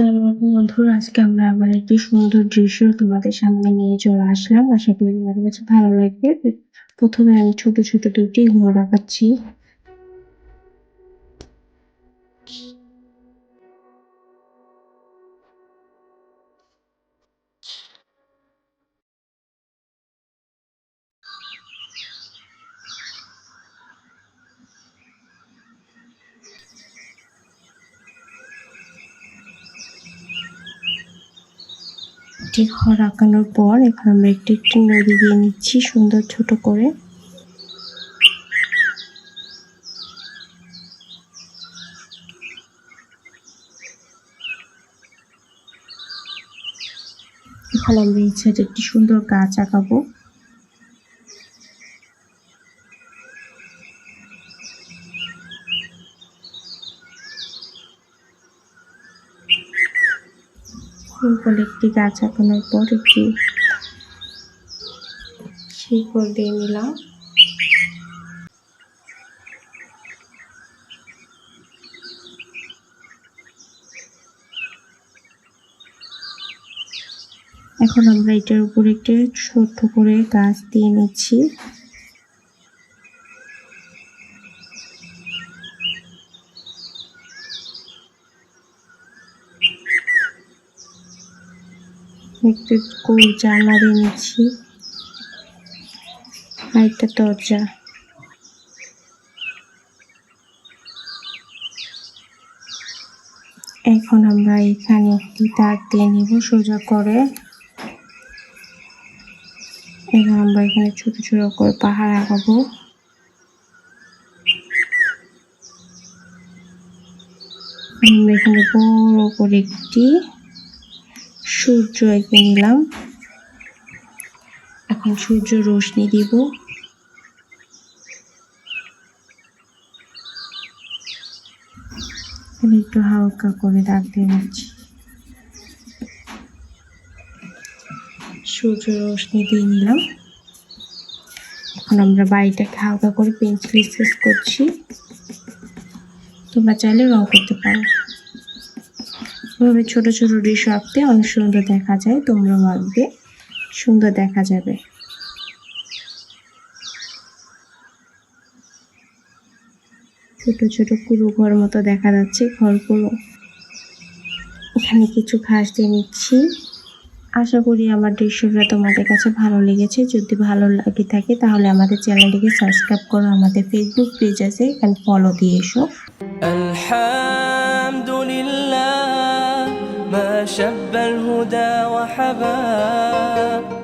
আসসালামু বন্ধুরা, আজকে আমরা আবার একটি সুন্দর দৃশ্য তোমাদের সামনে নিয়ে চলে আসলাম। আশা করি তোমাদের কাছে ভালো লাগবে। প্রথমে আমি ছোট ছোট দুটি ঘর আঁকাচ্ছি একটি ঘর আঁকানোর পর এখন আমরা একটি একটি নদী দিয়ে নিচ্ছি সুন্দর ছোট করে। এখন আমরা এই একটি সুন্দর গাছ আঁকাবো। সিম্পল একটি গাছ আঁকানোর পর একটি শিকড় দিয়ে নিলাম। এখন আমরা এটার উপর একটি ছোট্ট করে গাছ দিয়ে নিচ্ছি। একটু জানলা দিয়ে নিচ্ছি। আর একটা দরজা। এখন আমরা এখানে একটি তার দিয়ে নিব সোজা করে। এখন আমরা এখানে ছোট ছোট করে পাহাড় আঁকাবো আমরা এখানে বড় করে একটি সূর্য এঁকে নিলাম এখন সূর্য রশ্মি দিব। একটু হালকা করে দাগ দিয়ে নিচ্ছি। সূর্য রশ্মি দিয়ে নিলাম। এখন আমরা বাড়িটাকে হালকা করে পেন্সিল স্কেচ করছি। তোমরা চাইলে রং করতে পারো। এভাবে ছোট ছোট দৃশ্য আঁকতে অনেক সুন্দর দেখা যায় তোমরাও আঁকবে সুন্দর দেখা যাবে। ছোট ছোট কুড়ো ঘর মতো দেখা যাচ্ছে ঘরগুলো এখানে কিছু ঘাস দিয়ে নিচ্ছি। আশা করি আমার দৃশ্যটা তোমাদের কাছে ভালো লেগেছে। যদি ভালো লাগে থাকে তাহলে আমাদের চ্যানেলটিকে সাবস্ক্রাইব করো। আমাদের ফেসবুক পেজ আছে, এখানে ফলো দিয়ে এসো। شب الهدى وحباب